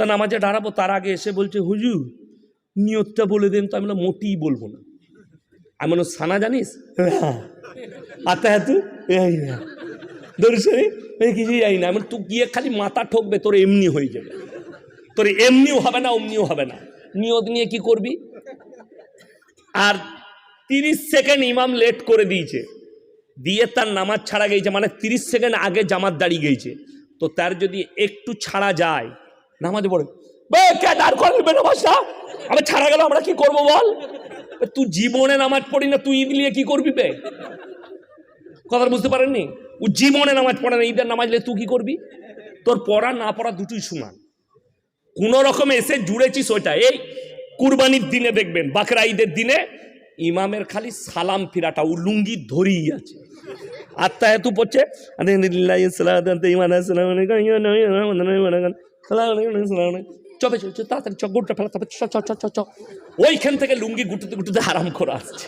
তা নামাজে দাঁড়াবো তার আগে এসে বলছে হুজুর নিয়তটা বলে দেন তো আমি বললাম, মোটেই বলব না। আমি বললাম, সানা জানিস? হ্যাঁ। আতা হ্যাঁ তুই? না দর্শনে এই। কিছুই যাই না। আমি তুই গিয়ে খালি মাথা ঠকবে তোর এমনি হয়ে যাবে। তোর এমনিও হবে না অমনিও হবে না। নিয়ত নিয়ে কি করবি? আর তিরিশ সেকেন্ড ইমাম লেট করে দিয়েছে। দিয়ে তার নামাজ ছাড়া গেছে মানে তিরিশ সেকেন্ড আগে জামাত দাঁড়িয়ে গেছে। তো তার যদি একটু ছাড়া যায় নামাজ পড়ে কে দাঁড় আমি ছাড়া গেল আমরা কি করব বল তুই জীবনে নামাজ পড়ি না তুই ঈদ নিয়ে কি করবি বে কথা বুঝতে পারেননি ও জীবনে নামাজ পড়ে না ঈদের নামাজ তুই কি করবি তোর পড়া না পড়া দুটোই সমান কোন রকমে এসে জুড়েছিস ওইটা এই কুরবানির দিনে দেখবেন বাকরা ঈদের দিনে ইমামের খালি সালাম ফিরাটা ও লুঙ্গি ধরেই আছে আত্মা এত পড়ছে চবে চ তাড়াতাড়ি চ ফেলা তারপর চ চ চ চ ওইখান থেকে লুঙ্গি গুটতে গুটতে হারাম করে আসছে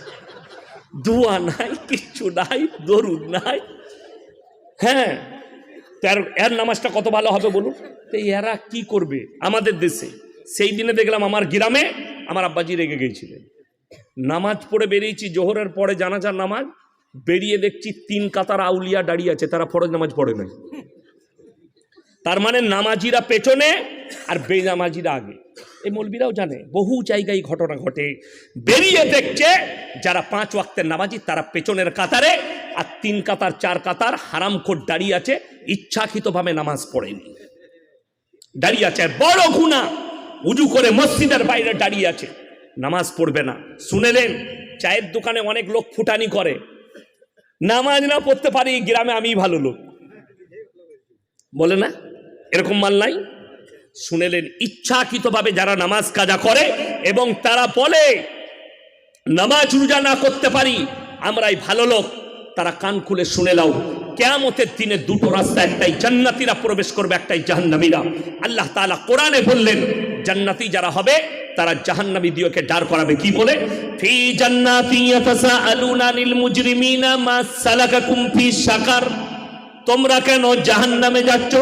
দুয়া নাই কিচ্ছু নাই দরুদ নাই হ্যাঁ তার এর নামাজটা কত ভালো হবে বলুন তো এরা কি করবে আমাদের দেশে সেই দিনে দেখলাম আমার গ্রামে আমার আব্বাজি রেগে গিয়েছিলেন নামাজ পড়ে বেরিয়েছি জোহরের পরে জানাজার নামাজ বেরিয়ে দেখছি তিন কাতার আউলিয়া দাঁড়িয়ে আছে তারা ফরজ নামাজ পড়ে নাই তার মানে নামাজিরা পেছনে আর বেনামাজিরা আগে। এই মৌলবীরাও জানে, বহু জায়গায় ঘটনা ঘটে। বেরিয়ে দেখছে যারা পাঁচ ওয়াক্তের নামাজি, তারা পেছনের কাতারে আর তিন কাতার, চার কাতার হারামখোর দাঁড়িয়ে আছে, ইচ্ছাকৃতভাবে নামাজ পড়েনি। দাঁড়িয়ে আছে, বড় গুণা উজু করে মসজিদের বাইরে দাঁড়িয়ে আছে। নামাজ পড়বে না। শুনেলেন চায়ের দোকানে অনেক লোক ফুটানি করে। নামাজ না পড়তে পারি, গ্রামে আমি ভালো লোক। বলে না? এরকম মাল নাই। শুনেলেন, ইচ্ছাকৃতভাবে যারা নামাজ কাজা করে এবং তারা বলে, নামাজ রোজা না করতে পারি, আমরাই ভালো লোক। তারা কান খুলে শুনে নাও, কেয়ামতের দিনে দুটো রাস্তা, একটাই জান্নাতিরা প্রবেশ করবে, একটাই জাহান্নামীরা। আল্লাহ তাআলা কোরআনে বললেন, জান্নাতি যারা হবে, তারা জাহান্নামী দিওকে ডার করাবে। কি বলে? জান্নাতি ইয়াতাসাআলুনা মা সালাকাকুম ফি সাকার তোমরা কেন জাহান নামে যাচ্ছ?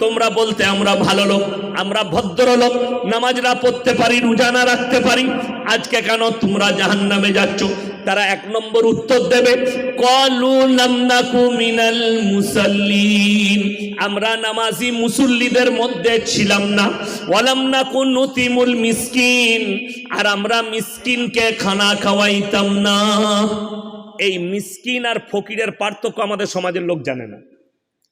তোমরা বলতে আমরা ভালো লোক, আমরা ভদ্র লোক, নামাজরা পড়তে পারি, রোজা না রাখতে পারি। আজকে কেন তোমরা জাহান নামে যাচ্ছ? তারা এক নম্বর উত্তর দেবে মিনাল আমরা নামাজি মুসল্লিদের মধ্যে ছিলাম না। ওয়ালাম নাকু নতিমুল মিসকিন। আর আমরা মিসকিনকে খানা খাওয়াইতাম না। এই মিসকিন আর ফকিরের পার্থক্য আমাদের সমাজের লোক জানে না।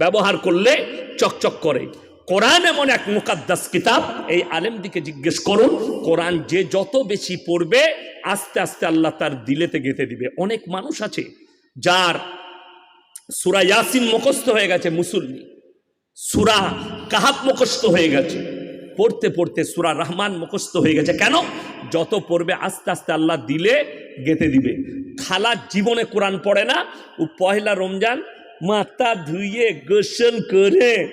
ব্যবহার করলে চকচক করে। কোরআন এমন এক মুকাদ্দাস কিতাব, এই আলেমদিকে জিজ্ঞেস করুন, কোরআন যে যত বেশি পড়বে, আস্তে আস্তে আল্লাহ তার দিলেতে গেঁথে দিবে। অনেক মানুষ আছে যার সুরা ইয়াসিন মুখস্থ হয়ে গেছে মুসল্লি, সুরা কাহাব মুখস্থ হয়ে গেছে, পড়তে পড়তে সুরা রহমান মুখস্থ হয়ে গেছে। কেন? যত পড়বে, আস্তে আস্তে আল্লাহ দিলে গেঁথে দিবে। খালা জীবনে কোরআন পড়ে না, ও পয়লা রমজান মাথা ধুয়ে গোসল করে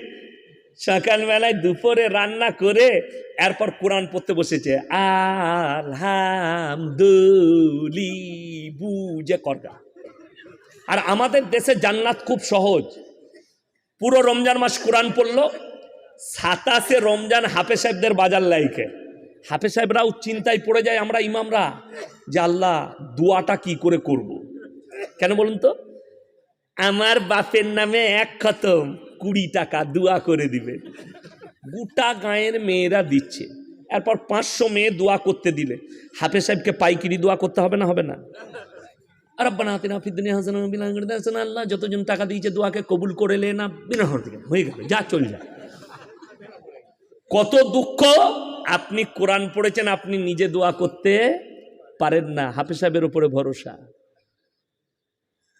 সকালবেলায় দুপুরে রান্না করে এরপর কোরআন পড়তে বসেছে। আলহামদুলি বুঝে করগা। আর আমাদের দেশে জান্নাত খুব সহজ। পুরো রমজান মাস কোরআন পড়ল, সাতাশে রমজান হাফে সাহেবদের বাজার লাইকে। হাফে সাহেবরাও চিন্তায় পড়ে যায়, আমরা ইমামরা। যে আল্লাহ, দোয়াটা কি করে করব। কেন বলুন তো? আমার বাপের নামে এক খতম, কুড়ি টাকা দোয়া করে দিবে। গোটা গাঁয়ের মেয়েরা দিচ্ছে। এরপর পাঁচশো মেয়ে দোয়া করতে দিলে হাফে সাহেবকে পাইকিরি দোয়া করতে হবে না? হবে না। আর হাতিনা ফিদ্দিনী হাসান আল্লাহ যতজন টাকা দিয়েছে দোয়াকে কবুল করে লে না, বিনা হতে হয়ে গেল, যা চল যা। কত দুঃখ আপনি কোরআন পড়েছেন, আপনি নিজে দোয়া করতে পারেন না। হাফেজ সাহেবের উপরে ভরসা।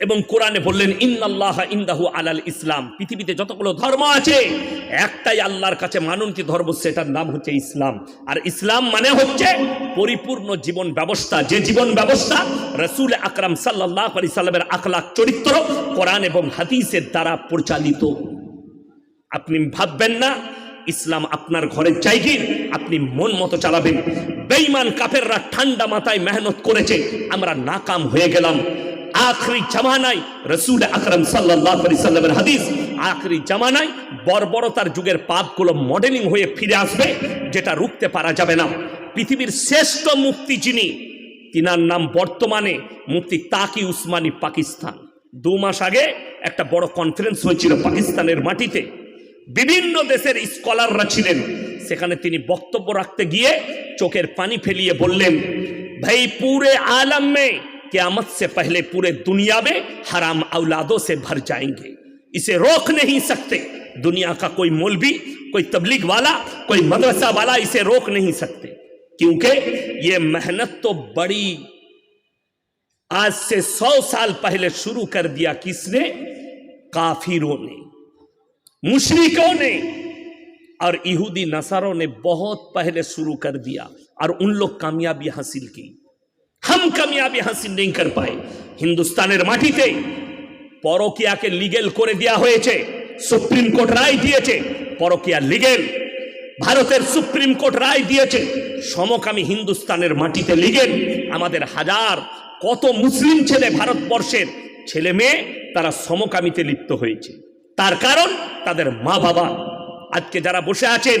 এবং কোরআনে বললেন, ইন্নাল্লাহ ইন্দাহু আলাল ইসলাম। পৃথিবীতে যতগুলো ধর্ম আছে, একটাই আল্লাহর কাছে মানন্তি ধর্ম, সেটার নাম হচ্ছে ইসলাম। আর ইসলাম মানে হচ্ছে পরিপূর্ণ জীবন ব্যবস্থা। যে জীবন ব্যবস্থা রসুল আকরাম সাল্লাহ আলি সাল্লামের আখলাক চরিত্র, কোরআন এবং হাদিসের দ্বারা পরিচালিত। আপনি ভাববেন না, ইসলাম আপনার ঘরের জায়গির আপনি মন মতো চালাবেন। বেঈমান কাফেররা ঠান্ডা মাথায় মেহনত করেছে, আমরা নাকাম হয়ে গেলাম। আখরি জামানায় রসুল আকরম সাল্লাহ সাল্লামের হাদিস, আখরি জামানায় বর্বরতার যুগের পাপগুলো মডেলিং হয়ে ফিরে আসবে, যেটা রুখতে পারা যাবে না। পৃথিবীর শ্রেষ্ঠ মুক্তি যিনি, তিনার নাম বর্তমানে মুক্তি তাকি উসমানী পাকিস্তান। দু মাস আগে একটা বড় কনফারেন্স হয়েছিল পাকিস্তানের মাটিতে। বিভিন্ন দেশের স্কলাররা ছিলেন। সেখানে তিনি বক্তব্য রাখতে গিয়ে চোখের পানি ফেলিয়ে বললেন, ভাই, পুরে আলম क्यामत से पहले पूरे दुनिया में हराम औलादों से भर जाएँगे। इसे रोक नहीं सकते। दुनिया का कोई मौलवी, कोई तबलीग वाला, कोई मदरसा वाला इसे रोक नहीं सकते। क्योंकि ये मेहनत तो बड़ी, आज से सौ साल पहले शुरू कर दिया किसने? काफिरों ने, मुशरिकों ने, और यहूदी नसारों ने बहुत पहले शुरू कर दिया, और उन लोग कामयाबी हासिल की। হাম কামিয়াবি হাসিন ডিঙ্কার পায়। হিন্দুস্তানের মাটিতে পরকিয়াকে লিগেল করে দেয়া হয়েছে, সুপ্রিম কোর্ট রায় দিয়েছে, পরকিয়া লিগেল ভারতের সুপ্রিম কোর্ট রায় দিয়েছে, সমকামী হিন্দুস্তানের মাটিতে লিগেল আমাদের হাজার কত মুসলিম ছেলে ভারতবর্ষের ছেলে মেয়ে, তারা সমকামিতে লিপ্ত হয়েছে। তার কারণ তাদের মা বাবা আজকে যারা বসে আছেন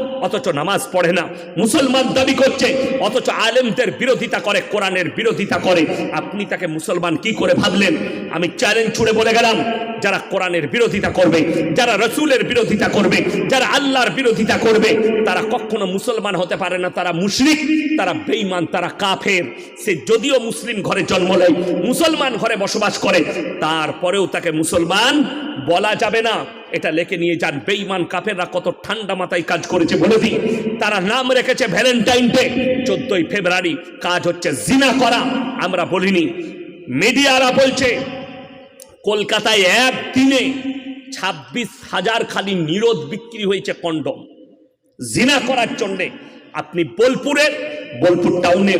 অথচ নামাজ পড়ে না। মুসলমান দাবি করছে, অথচ আলেমদের বিরোধিতা করে, কোরআনের বিরোধিতা করে। আপনি তাকে মুসলমান কি করে ভাবলেন? আমি চ্যালেঞ্জ ছুড়ে বলে গেলাম, যারা কোরআনের বিরোধিতা করবে, যারা রসুলের বিরোধিতা করবে, যারা আল্লাহর বিরোধিতা করবে, তারা কখনো মুসলমান হতে পারে না। তারা মুশরিক, তারা বেঈমান, তারা কাফের। সে যদিও মুসলিম ঘরে জন্ম নেয়, মুসলমান ঘরে বসবাস করে, তারপরেও তাকে মুসলমান বলা যাবে না। এটা লেখে নিয়ে যান। বেইমান কাফেররা কত ঠান্ডা মাথায় কাজ করেছে, বলে দিই। তারা নাম রেখেছে ভ্যালেন্টাইন ডে, চোদ্দই ফেব্রুয়ারি। কাজ হচ্ছে জিনা করা। আমরা বলিনি, মিডিয়ারা বলছে, কলকাতায় একদিনে ছাব্বিশ হাজার খালি নিরোধ বিক্রি হয়েছে কন্ডম। জিনা করার জন্যে। আপনি বোলপুরের, বোলপুর টাউনের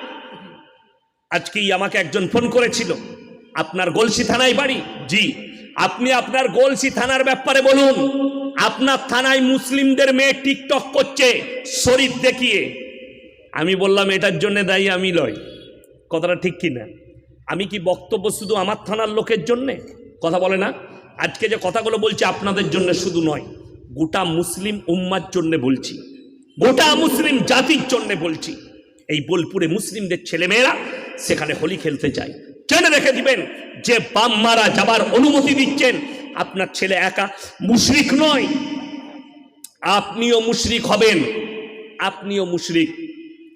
আজকেই আমাকে একজন ফোন করেছিল। আপনার গলসি থানায় বাড়ি? জি। আপনি আপনার গলসি থানার ব্যাপারে বলুন। আপনার থানায় মুসলিমদের মেয়ে টিকটক করছে, শরীর দেখিয়ে। আমি বললাম, এটার জন্য দায়ী আমি লয় কথাটা ঠিক কি না? আমি কি বক্তব্য শুধু আমার থানার লোকের জন্যে? কথা বলে না। আজকে যে কথাগুলো বলছি আপনাদের জন্য শুধু নয়, গোটা মুসলিম উম্মার জন্য বলছি। গোটা মুসলিম জাতির জন্য বলছি। এই বোলপুরে মুসলিমদের ছেলেমেয়েরা সেখানে হোলি খেলতে যায়। জেনে রেখে দিবেন, যে বাম মারা যাবার অনুমতি দিচ্ছেন, আপনার ছেলে একা। মুশরিক নয়। আপনিও মুশরিক হবেন। আপনিও মুশরিক।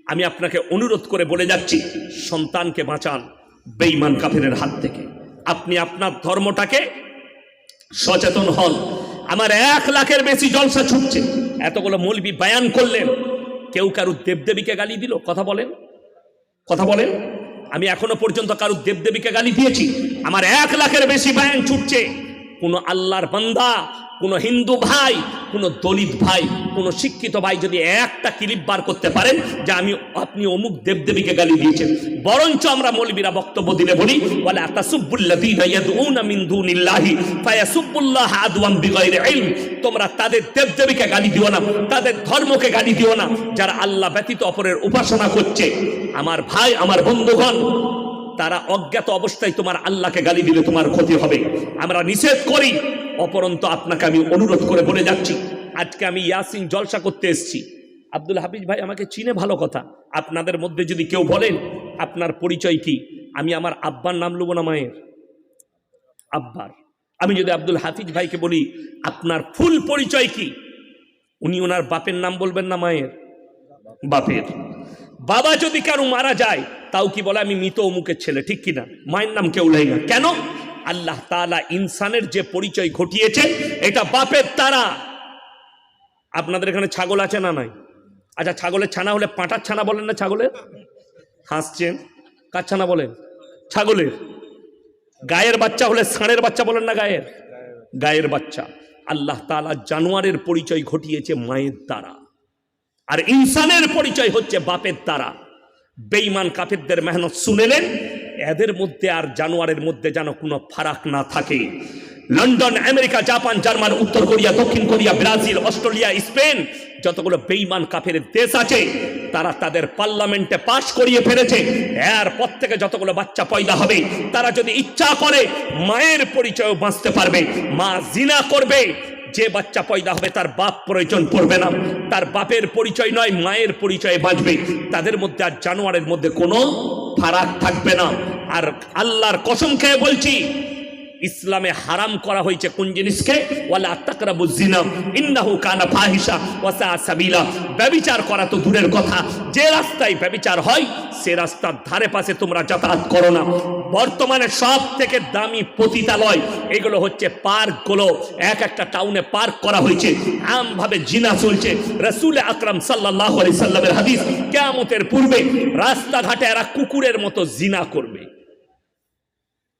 আমি আপনাকে অনুরোধ করে বলে যাচ্ছি, সন্তানকে বাঁচান বেঈমান কাফেরের হাত থেকে। আপনি আপনার ধর্মটাকে সচেতন হন। আমার এক লাখের বেশি জলসা ছুটছে। এতগুলো মৌলবি বায়ান করলেন। কেউ কারুর দেবদেবীকে গালি দিল? কথা বলেন। কথা বলেন। আমি এখনও পর্যন্ত কারও দেবদেবীকে গালি দিয়েছি। আমার এক লাখের বেশি ব্যাংক ছুটছে। কোনো আল্লাহর বান্দা, কোনো হিন্দু ভাই, কোনো দলিত ভাই, কোনো শিক্ষিত ভাই যদি একটা ক্লিপ বার করতে পারেন যে আমি, আপনি অমুক দেবদেবীকে গালি দিয়েছেন। বরঞ্চ আমরা মৌলবীরা বক্তব্য দিলে বলি বলে তোমরা তাদের দেবদেবীকে গালি দিও না, তাদের ধর্মকে গালি দিও না। যারা আল্লাহ ব্যতীত অপরের উপাসনা করছে, আমার ভাই, আমার বন্ধুগণ তারা অজ্ঞাত অবস্থায় তোমার আল্লাহকে গালি দিলে তোমার ক্ষতি হবে। আমরা নিষেধ করি। অপরন্ত আপনাকে আমি অনুরোধ করে বলে যাচ্ছি। আজকে আমি ইয়াসিন জলসা করতে এসেছি। আব্দুল হাফিজ ভাই আমাকে চিনে ভালো কথা। আপনাদের মধ্যে যদি কেউ বলেন, আপনার পরিচয় কি? আমি আমার আব্বার নাম লুবো না মায়ের। আব্বার। আমি যদি আব্দুল হাফিজ ভাইকে বলি, আপনার ফুল পরিচয় কি? উনি ওনার বাপের নাম বলবেন না মায়ের? বাপের। বাবা যদি কারও মারা যায়, তাও কি বলে, আমি মৃত অমুকের ছেলে ঠিক কিনা? মায়ের নাম কেউ লাই না। কেন? আল্লাহ তাআলা ইনসানের যে পরিচয় ঘটিয়েছে, এটা বাপের তারা। আপনাদের এখানে ছাগল আছে না নাই? আচ্ছা ছাগলের ছানা হলে পাঁটার ছানা বলেন না ছাগলের? হাসছেন? কার ছানা বলেন? ছাগলের। গায়ের বাচ্চা হলে ষাঁড়ের বাচ্চা বলেন না গায়ের? গায়ের বাচ্চা। আল্লাহ তাআলা জানোয়ারের পরিচয় ঘটিয়েছে মায়ের দ্বারা। আর ইনসানের পরিচয় হচ্ছে বাপের দ্বারা। বেঈমান কাফেরদের মেহনত শুনেলেন এদের মধ্যে আর জানোয়ারের মধ্যে যেন কোনো ফারাক না থাকে। লন্ডন, আমেরিকা, জাপান, জার্মান, উত্তর কোরিয়া, দক্ষিণ কোরিয়া, ব্রাজিল, অস্ট্রেলিয়া, স্পেন যতগুলো বেইমান কাফের দেশ আছে, তারা তাদের পার্লামেন্টে পাশ করিয়ে ফেলেছে। এরপর থেকে যতগুলো বাচ্চা পয়দা হবে, তারা যদি ইচ্ছা করে, মায়ের পরিচয় বাঁচতে পারবে, মা জিনা করবে যে বাচ্চা পয়দা হবে, তার বাপ প্রয়োজন পড়বে না। তার বাপের পরিচয় নয়, মায়ের পরিচয়ে বাঁচবে। তাদের মধ্যে আর জানোয়ারের মধ্যে কোনো ফারাক থাকবে না। আর আল্লাহর কসম খেয়ে বলছি ইসলামে হারাম করা হয়েছে কোন জিনিসকে? ওয়ালা তাকরাবু জিনা ইন্নাহু কানা ফাহিশা ওয়া সাআ সাবিলা। ব্যভিচার করা তো দূরের কথা। যে রাস্তায় ব্যভিচার হয়, সে রাস্তার ধারে পাশে তোমরা যাতায়াত করো না। বর্তমানে সব থেকে দামি পতিতালয়, এগুলো হচ্ছে পার্কগুলো। এক একটা টাউনে পার্ক করা হয়েছে। আমভাবে জিনা চলছে। রসুল আকরাম সাল্লাহ আলি সাল্লামের হাদিস, কেয়ামতের পূর্বে রাস্তাঘাটে এরা কুকুরের মতো জিনা করবে।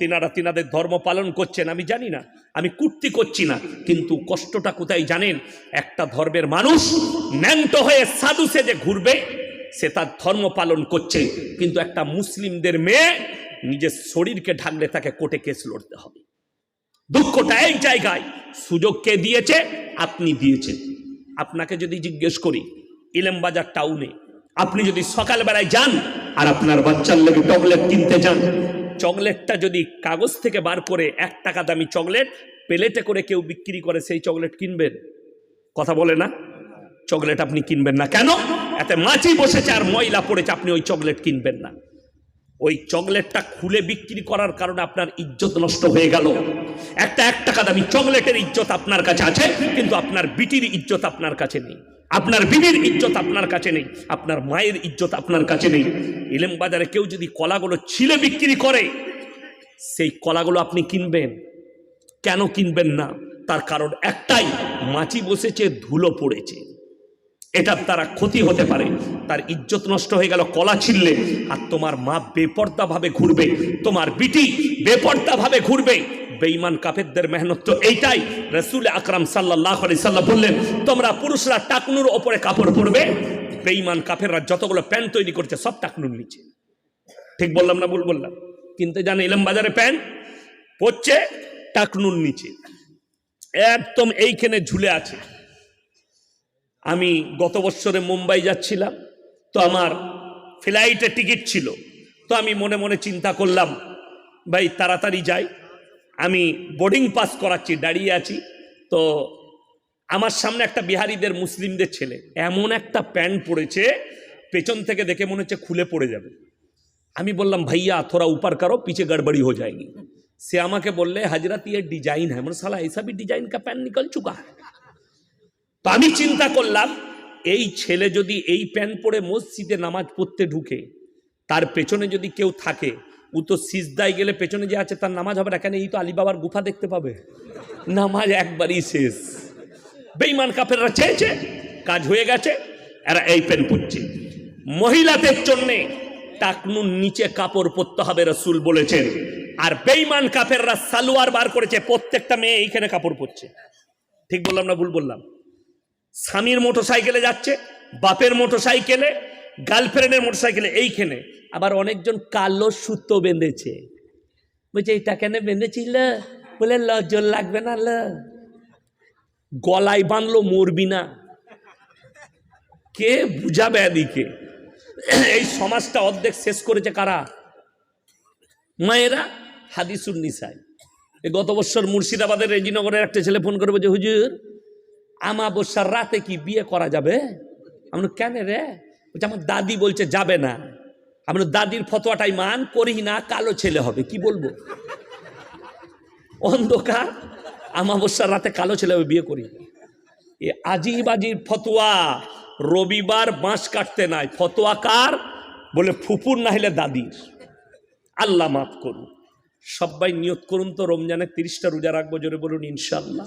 তিনারা তিনাদের ধর্ম পালন করছেন, আমি জানি না, আমি কুর্তি করছি না, কিন্তু কষ্টটা কোথায় জানেন? একটা ধর্মের মানুষ ন্যাংটো হয়ে সাধু সেজে ঘুরবে, সে তার ধর্ম পালন করছে, কিন্তু একটা মুসলিমদের মেয়ে নিজের শরীরকে ঢাকলে তাকে কোর্টে কেস লড়তে হবে। দুঃখটা এই জায়গায়, সুযোগ কে দিয়েছে? আপনি দিয়েছেন। আপনাকে যদি জিজ্ঞেস করি, ইলেমবাজার টাউনে, আপনি যদি সকালবেলায় যান আর আপনার বাচ্চার লেগে চকলেট কিনতে যান চকলেটটা যদি কাগজ থেকে বার করে এক টাকা দামি চকলেট প্লেটে করে কেউ বিক্রি করে, সেই চকলেট কিনবেন? কথা বলে না? চকলেট আপনি কিনবেন না। কেন? এতে মাছি বসেছে আর ময়লা পড়েছে, আপনি ওই চকলেট কিনবেন না। ওই চকলেটটা খুলে বিক্রি করার কারণে আপনার ইজ্জত নষ্ট হয়ে গেল। একটা এক টাকা দামি চকলেটের ইজ্জত আপনার কাছে আছে, কিন্তু আপনার বিটির ইজ্জত আপনার কাছে নেই। আপনার বিবির ইজ্জত আপনার কাছে নেই, আপনার মায়ের ইজ্জত আপনার কাছে নেই। ইলেম বাজারে কেউ যদি কলাগুলো ছিলে বিক্রি করে, সেই কলাগুলো আপনি কিনবেন। কেন কিনবেন না? তার কারণ একটাই মাছি বসেছে, ধুলো পড়েছে। এটার দ্বারা ক্ষতি হতে পারে। তার ইজ্জত নষ্ট হয়ে গেল, কলা ছিললে। আর তোমার মা বেপর্দা ভাবে ঘুরবে, তোমার বিটি বেপর্দা ভাবে ঘুরবে। বেঈমান কাফেরদের মেহনত তো এইটাই। রসুল আকরাম সাল্লাহ সাল্লাহ বললেন, তোমরা পুরুষরা টাকনুর ওপরে কাপড় পরবে, বেঈমান কাফেররা যতগুলো প্যান্ট তৈরি করছে, সব টাকনুর নিচে। ঠিক বললাম না ভুল বললাম? কিনতে জানে ইলাম বাজারে প্যান্ট পড়ছে টাকনুর নিচে। একদম এইখানে ঝুলে আছে। আমি গত বছরে মুম্বাই যাচ্ছিলাম, তো আমার ফ্লাইটে টিকিট ছিল। তো আমি মনে মনে চিন্তা করলাম, ভাই, তাড়াতাড়ি যাই। আমি বোর্ডিং পাস করাচ্ছি, দাঁড়িয়ে আছি। তো আমার সামনে একটা বিহারিদের, মুসলিমদের ছেলে, এমন একটা প্যান্ট পড়েছে পেছন থেকে দেখে মনে হচ্ছে খুলে পড়ে যাবে। আমি বললাম, ভাইয়া থোড়া উপার করো, পিছে গড়বড়ি হয়ে যায়নি। সে আমাকে বললে হাজরাত ইয়ে ডিজাইন হ্যাঁ। মানে সালা এইসব ডিজাইন কা প্যান্ট নিকল চুকা তো আমি চিন্তা করলাম, এই ছেলে যদি এই প্যান্ট পরে মসজিদে নামাজ পড়তে ঢুকে, তার পেছনে যদি কেউ থাকে ও তো সিজদায় গেলে পেছনে যে আছে, তার নামাজ হবে না। কেন? এই তো আলিবাবার গুফা দেখতে পাবে। নামাজ একবারই শেষ। বেইমান কাফেররা চেয়েছে, কাজ হয়ে গেছে, এরা এই প্যান্ট পরছে মহিলাদের জন্যে টাকনুর নিচে কাপড় পরতে হবে, রসুল বলেছেন। আর বেইমান কাপেররা সালোয়ার বার করেছে, প্রত্যেকটা মেয়ে এইখানে কাপড় পরছে। ঠিক বললাম না ভুল বললাম? স্বামীর মোটর সাইকেলে যাচ্ছে, বাপের মোটর সাইকেলে গার্লফ্রেন্ডের মোটর সাইকেলে এইখানে। আবার অনেকজন কালো সুতো বেঁধেছে। বলছে এটা কেন বেঁধেছিল? বলে লজ্জল লাগবে না, ল। গলায় বাঁধলো, মরবি না। কে বুঝাবে এদিকে? এই সমাজটা অর্ধেক শেষ করেছে কারা? মায়েরা? হাদিসুর নিসাই গত বছর মুর্শিদাবাদের রেজিনগরের একটা ছেলে ফোন করে বলছে, হুজুর, আমাবস্যার রাতে কি বিয়ে করা যাবে? আমরা কেন রে? বলছে আমার দাদি বলছে, যাবে না। আমরা দাদির ফতোয়াটাই মান করি না, কালো ছেলে হবে। কি বলব? অন্ধকার, আমাবস্যার রাতে কালো ছেলে হবে বিয়ে করি। এ আজিব আজিব ফতোয়া রবিবার বাঁশ কাটতে নাই। ফতোয়া কার? বলে ফুপুর না হলে দাদির। আল্লাহ মাফ করুন সবাই নিয়ত করুন তো, রমজানের তিরিশটা রোজা রাখব, জোরে বলুন ইনশাল্লাহ